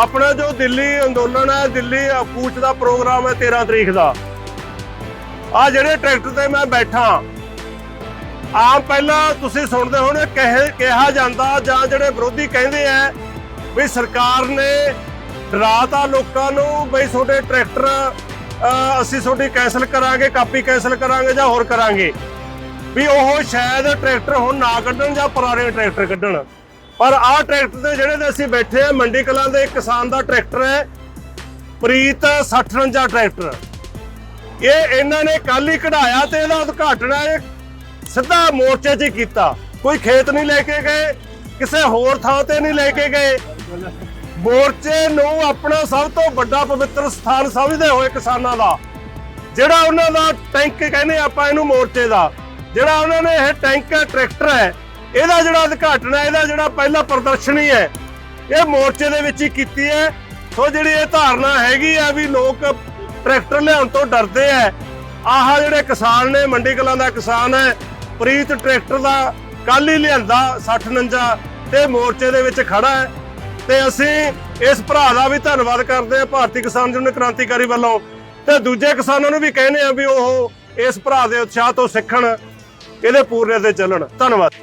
ਆਪਣਾ ਜੋ ਦਿੱਲੀ ਅੰਦੋਲਨ ਹੈ, ਦਿੱਲੀ ਕੂਚ ਦਾ ਪ੍ਰੋਗਰਾਮ ਹੈ 13 ਤਰੀਕ ਦਾ। ਆ ਜਿਹੜੇ ਟਰੈਕਟਰ ਤੇ ਮੈਂ ਬੈਠਾ, ਆਮ ਪਹਿਲਾਂ ਤੁਸੀਂ ਸੁਣਦੇ ਹੋਣੇ, ਕਹੇ, ਕਿਹਾ ਜਾਂਦਾ ਜਾਂ ਜਿਹੜੇ ਵਿਰੋਧੀ ਕਹਿੰਦੇ ਆ ਵੀ ਸਰਕਾਰ ਨੇ ਡਰਾਤਾ ਲੋਕਾਂ ਨੂੰ ਬਈ ਤੁਹਾਡੇ ਟਰੈਕਟਰ ਅਸੀਂ ਤੁਹਾਡੀ ਕੈਨਸਲ ਕਰਾਂਗੇ, ਕਾਪੀ ਕੈਨਸਲ ਕਰਾਂਗੇ ਜਾਂ ਹੋਰ ਕਰਾਂਗੇ। ਵੀ ਉਹ ਸ਼ਾਇਦ ਟਰੈਕਟਰ ਹੁਣ ਨਾ ਕੱਢਣ ਜਾਂ ਪੁਰਾਣੇ ਟਰੈਕਟਰ ਕੱਢਣ। ਪਰ ਆਹ ਟਰੈਕਟਰ ਤੇ ਜਿਹੜੇ ਤੇ ਅਸੀਂ ਬੈਠੇ ਆ ਮੰਡੀ ਕਲਾਂ ਦੇ ਕਿਸਾਨ ਦਾ ਟਰੈਕਟਰ ਹੈ, ਪ੍ਰੀਤ 6049 ਟਰੈਕਟਰ। ਇਹ ਇਹਨਾਂ ਨੇ ਕੱਲ ਹੀ ਕਢਾਇਆ ਤੇ ਇਹਦਾ ਉਦਘਾਟਨ ਸਿੱਧਾ ਮੋਰਚੇ 'ਚ ਹੀ ਕੀਤਾ। ਕੋਈ ਖੇਤ ਨਹੀਂ ਲੈ ਕੇ ਗਏ, ਕਿਸੇ ਹੋਰ ਥਾਂ ਤੇ ਨਹੀਂ ਲੈ ਕੇ ਗਏ। ਮੋਰਚੇ ਨੂੰ ਆਪਣਾ ਸਭ ਤੋਂ ਵੱਡਾ ਪਵਿੱਤਰ ਸਥਾਨ ਸਮਝਦੇ ਹੋਏ ਕਿਸਾਨਾਂ ਦਾ। ਜਿਹੜਾ ਉਹਨਾਂ ਦਾ ਟੈਂਕ ਕਹਿੰਦੇ ਆਪਾਂ ਇਹਨੂੰ ਮੋਰਚੇ ਦਾ। ਜਿਹੜਾ ਉਹਨਾਂ ਨੇ ਇਹ ਟੈਂਕ ਹੈ, ਟਰੈਕਟਰ ਹੈ ਇਹਦਾ ਜਿਹੜਾ ਉਦਘਾਟਨ ਹੈ, ਇਹਦਾ ਜਿਹੜਾ ਪਹਿਲਾ ਪ੍ਰਦਰਸ਼ਨੀ ਹੈ, ਇਹ ਮੋਰਚੇ ਦੇ ਵਿੱਚ ਹੀ ਕੀਤੀ ਹੈ। ਸੋ ਜਿਹੜੀ ਇਹ ਧਾਰਨਾ ਹੈਗੀ ਆ ਵੀ ਲੋਕ ਟਰੈਕਟਰ ਲਿਆਉਣ ਤੋਂ ਡਰਦੇ ਆ, ਆਹ ਜਿਹੜੇ ਕਿਸਾਨ ਨੇ, ਮੰਡੀ ਕਲਾਂ ਦਾ ਕਿਸਾਨ ਹੈ, ਪ੍ਰੀਤ ਟਰੈਕਟਰ ਦਾ ਕੱਲ ਹੀ ਲਿਆਂਦਾ 60 49 ਤੇ ਮੋਰਚੇ ਦੇ ਵਿੱਚ ਖੜਾ ਹੈ। ਤੇ ਅਸੀਂ ਇਸ ਭਰਾ ਦਾ ਵੀ ਧੰਨਵਾਦ ਕਰਦੇ ਹਾਂ, ਭਾਰਤੀ ਕਿਸਾਨ ਯੂਨੀਅਨ ਕ੍ਰਾਂਤੀਕਾਰੀ ਵੱਲੋਂ। ਤੇ ਦੂਜੇ ਕਿਸਾਨਾਂ ਨੂੰ ਵੀ ਕਹਿੰਦੇ ਆ ਵੀ ਉਹ ਇਸ ਭਰਾ ਦੇ ਉਤਸ਼ਾਹ ਤੋਂ ਸਿੱਖਣ, ਇਹਦੇ ਪੂਰਨੇ ਤੇ ਚੱਲਣ। ਧੰਨਵਾਦ।